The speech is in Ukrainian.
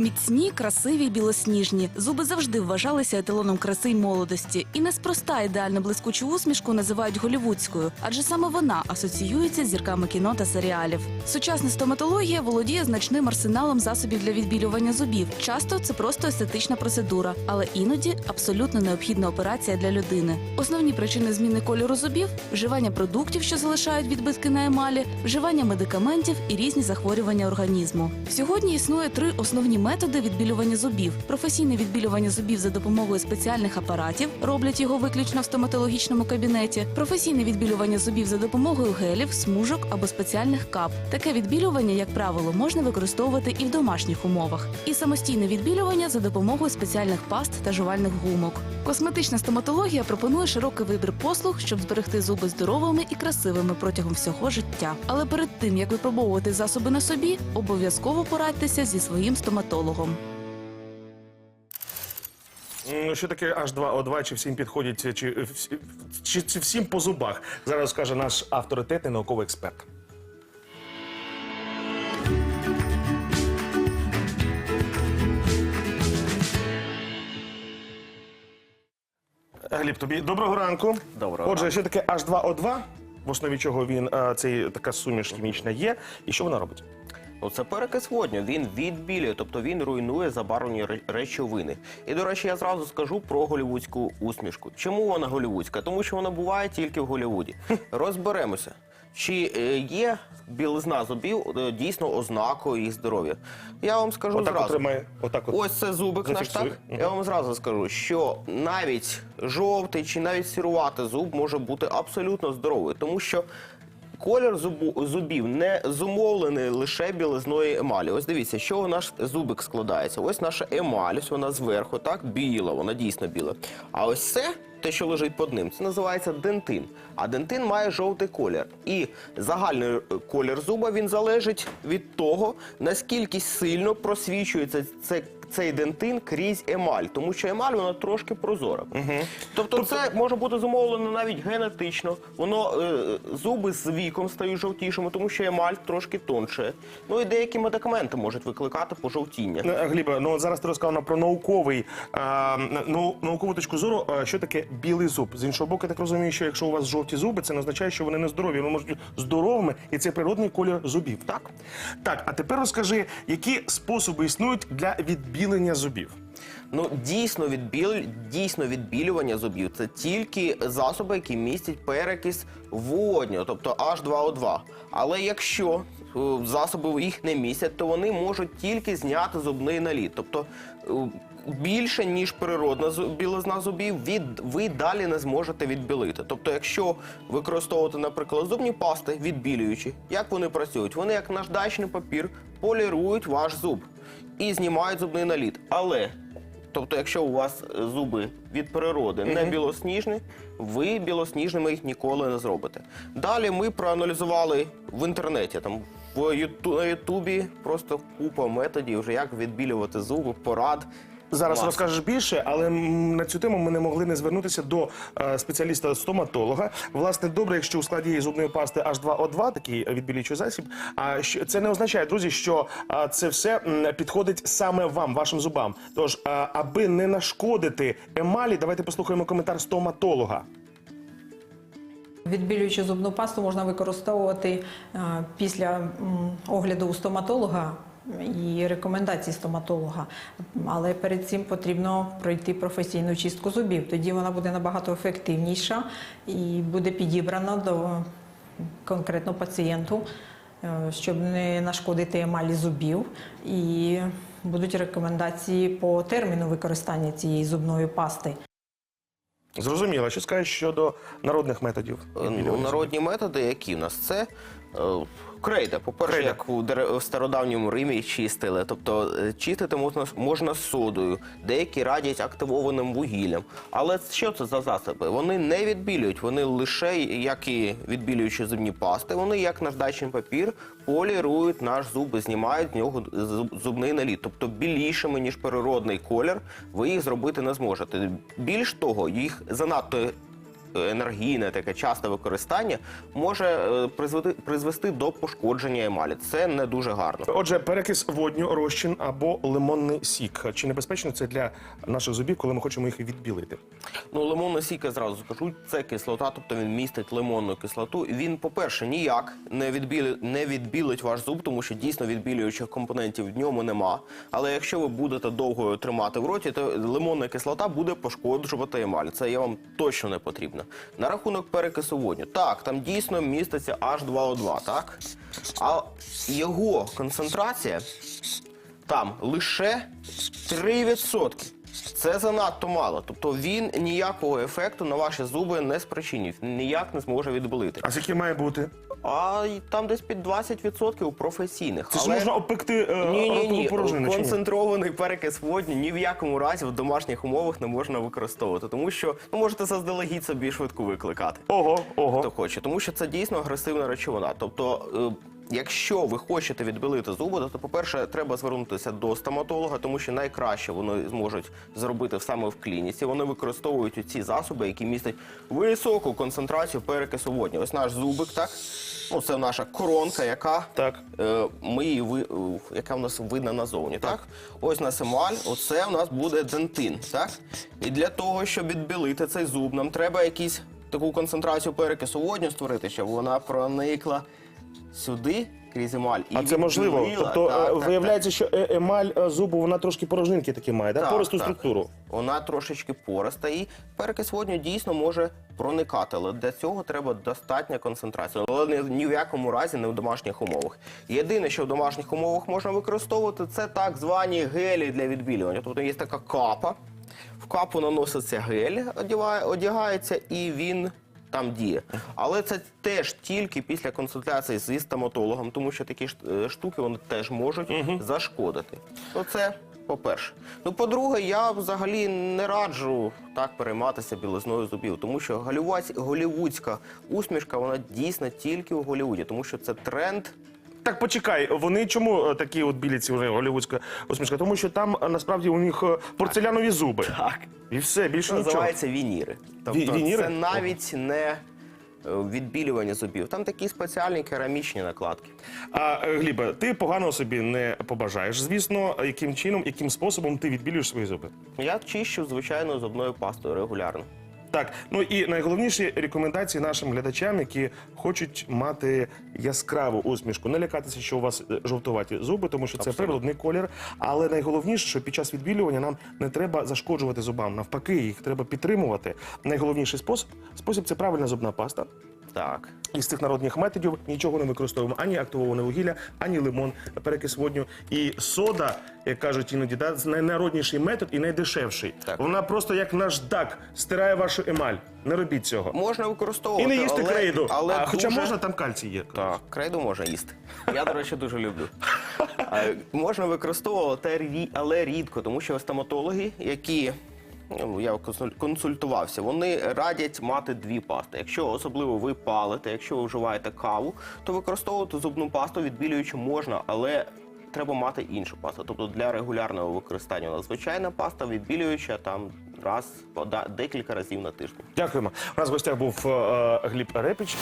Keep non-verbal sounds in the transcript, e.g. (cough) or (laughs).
Міцні, красиві, білосніжні. Зуби завжди вважалися еталоном краси й молодості. І неспроста ідеально блискучу усмішку називають голівудською, адже саме вона асоціюється з зірками кіно та серіалів. Сучасна стоматологія володіє значним арсеналом засобів для відбілювання зубів. Часто це просто естетична процедура, але іноді абсолютно необхідна операція для людини. Основні причини зміни кольору зубів вживання продуктів, що залишають відбитки на емалі, вживання медикаментів і різні захворювання організму. Сьогодні існує три основні методи відбілювання зубів: професійне відбілювання зубів за допомогою спеціальних апаратів, роблять його виключно в стоматологічному кабінеті, професійне відбілювання зубів за допомогою гелів, смужок або спеціальних кап. Таке відбілювання, як правило, можна використовувати і в домашніх умовах, і самостійне відбілювання за допомогою спеціальних паст та жувальних гумок. Косметична стоматологія пропонує широкий вибір послуг, щоб зберегти зуби здоровими і красивими протягом всього життя. Але перед тим як випробовувати засоби на собі, обов'язково порадьтеся зі своїм стоматологом. М, Що таке H2O2, чи всім підходять, чи, чи, чи, чи всім по зубах? Зараз скаже наш авторитетний науковий експерт. Гліб, тобі доброго ранку. Доброго Отже, ранку. що таке H2O2, в основі чого він е, цей така суміш хімічна є, і що вона робить? Ну, це перекис водню. Він відбілює, тобто він руйнує забарвлені речовини. І до речі, я зразу скажу про голівудську усмішку. Чому вона голівудська? Тому що вона буває тільки в Голівуді. Розберемося. Чи е, є білизна зубів е, дійсно ознакою їх здоров'я? Я вам скажу Отак зразу. отримає, отак от. Ось це зубик наш так. Я вам зразу скажу, що навіть жовтий чи навіть сіруватий зуб може бути абсолютно здоровий, тому що. Колір зубу, зубів не зумовлений лише білизною емалі. Ось дивіться, з чого наш зубик складається. Ось наша емаль, ось вона зверху, так, біла, вона дійсно біла. А ось це, те, що лежить під ним, це називається дентин. А дентин має жовтий колір. І загальний е, колір зуба він залежить від того, наскільки сильно просвічується це, цей дентин крізь емаль, тому що емаль вона трошки прозора. Тобто, це може бути зумовлено навіть генетично. Воно е, зуби з віком стають жовтішими, тому що емаль трошки тонше. Ну і деякі медикаменти можуть викликати пожовтіння. Е, Гліба, ну зараз ти розказав про науковий ну, наукову точку зору, що таке білий зуб. З іншого боку, я так розумію, що якщо у вас жовті зуби, це не означає, що вони не здорові. Вони можуть бути здоровими, і це природний колір зубів. Так, так. А тепер розкажи, які способи існують для відбілення зубів. Ну дійсно відбіл... дійсно відбілювання зубів це тільки засоби, які містять перекис водню, тобто H2O2. Але якщо засоби їх не містять, то вони можуть тільки зняти зубний наліт. Тобто е, більше ніж природна білизна зубів, від ви далі не зможете відбілити. Тобто, якщо використовувати, наприклад, зубні пасти відбілюючі, як вони працюють? Вони як наждачний папір полірують ваш зуб і знімають зубний наліт. Але Тобто, якщо у вас е, зуби від природи не білосніжні, ви білосніжними їх ніколи не зробите. Далі ми проаналізували в інтернеті, там в Юту, на Ютубі просто купа методів, вже як відбілювати зуби, порад. Зараз Клас. розкажеш більше, але м, на цю тему ми не могли не звернутися до е, спеціаліста-стоматолога. Власне, добре, якщо у складі зубної пасти H2O2, такий відбілюючий засіб. А що це не означає, друзі, що а, це все м, підходить саме вам, вашим зубам. Тож, а, аби не нашкодити емалі, давайте послухаємо коментар стоматолога. Відбілюючу зубну пасту можна використовувати е, після огляду у стоматолога і рекомендацій стоматолога. Але перед цим потрібно пройти професійну чистку зубів. Тоді вона буде набагато ефективніша і буде підібрана до конкретно пацієнту, е, щоб не нашкодити емалі зубів. І будуть рекомендації по терміну використання цієї зубної пасти. Зрозуміло, що скажеш щодо народних методів? Е, Ну, народні методи, які в нас це. Е, Крейда, по-перше, Крейда. як у стародавньому Римі чистили. Тобто е, чистити можна, можна содою, деякі радять активованим вугіллям. Але що це за засоби? Вони не відбілюють, вони лише, як і відбілюючі зубні пасти, вони як наждачний папір полірують наш зуб і знімають з нього зубний наліт. Тобто білішими, ніж природний колір, ви їх зробити не зможете. Більш того, їх занадто енергійне, таке часте використання може е, призвести, призвести до пошкодження емалі. Це не дуже гарно. Отже, перекис водню, розчин або лимонний сік. Чи небезпечно це для наших зубів, коли ми хочемо їх відбілити? Ну, лимонна сік, я зразу скажу, це кислота, тобто він містить лимонну кислоту. Він, по-перше, ніяк не відбілить, не відбілить ваш зуб, тому що дійсно відбілюючих компонентів в ньому нема. Але якщо ви будете довго тримати в роті, то лимонна кислота буде пошкоджувати емаль. Це я вам точно не потрібно. На рахунок перекису водню. Так, там дійсно міститься H2O2, так? А його концентрація там лише 3%. Це занадто мало. Тобто він ніякого ефекту на ваші зуби не спричинить, ніяк не зможе відбилити. А скільки має бути? А й там десь під 20% професійних. Це ж можна обпекти е, ні, ні, ні. порожнину, чи ні? Концентрований перекис водню ні в якому разі в домашніх умовах не можна використовувати, тому що ну, можете заздалегідь собі швидку викликати. Ого, ого. Хто хоче, тому що це дійсно агресивна речовина. Тобто, е, якщо ви хочете відбілити зуби, то, по-перше, треба звернутися до стоматолога, тому що найкраще вони зможуть зробити саме в клініці. Вони використовують ці засоби, які містять високу концентрацію перекису водню. Ось наш зубик, так? Ну, це наша коронка, яка Так. Е, ми її ви, е, яка в нас видна назовні. Так. ось у нас емаль, оце в нас буде дентин. Так? І для того, щоб відбілити цей зуб, нам треба якісь таку концентрацію перекису водню створити, щоб вона проникла сюди крізь емаль. І А це можливо. відбілила. Тобто Так, е, так, виявляється, що е- емаль е, зубу вона трошки порожнинки такі має, да? Так, пористу так. структуру. Вона трошечки пориста і перекис водню дійсно може проникати, але для цього треба достатня концентрація. Але ні, в якому разі не в домашніх умовах. Єдине, що в домашніх умовах можна використовувати, це так звані гелі для відбілювання. Тобто є така капа. В капу наноситься гель, одягає- одягається і він. Там діє, але це теж тільки після консультації зі стоматологом, тому що такі е, штуки вони теж можуть зашкодити. Оце це по-перше. Ну, по-друге, я взагалі не раджу так перейматися білизною зубів, тому що голівудська усмішка вона дійсно тільки у Голівуді, тому що це тренд. Так, почекай, вони чому е, такі от білі ці вже голівудська усмішка? Тому що там е, насправді у них е, порцелянові зуби. Так. І все, більше Це нічого. називається вініри. Тобто Ві- вініри? це навіть не е, відбілювання зубів. Там такі спеціальні керамічні накладки. А е, Глібе, ти поганого собі не побажаєш. Звісно, яким чином, яким способом ти відбілюєш свої зуби? Я чищу звичайно зубною пастою регулярно. Так, ну і найголовніші рекомендації нашим глядачам, які хочуть мати яскраву усмішку, не лякатися, що у вас е, жовтуваті зуби, тому що це природний колір. Але найголовніше, що під час відбілювання нам не треба зашкоджувати зубам. Навпаки, їх треба підтримувати. Найголовніший спосіб спосіб це правильна зубна паста. Так. Із цих народних методів нічого не використовуємо ані активоване вугілля, ані лимон, перекис водню. І сода, як кажуть іноді, да, це найнародніший метод і найдешевший. Так. Вона просто як наждак стирає вашу емаль. Не робіть цього. Можна І використовувати. не їсти але, крейду. Але а, Хоча дуже... можна, там кальцій є. Так, крейду можна їсти. Я, до речі, дуже люблю. (laughs) Можна використовувати, але рідко, тому що стоматологи, які ну, я консуль- консультувався, вони радять мати дві пасти. Якщо особливо ви палите, якщо ви вживаєте каву, то використовувати зубну пасту відбілюючи можна, але треба мати іншу пасту. Тобто для регулярного використання у нас звичайна паста, відбілююча там раз, декілька разів на тиждень. Дякуємо. Нас в гостях був е, Гліб Репіч.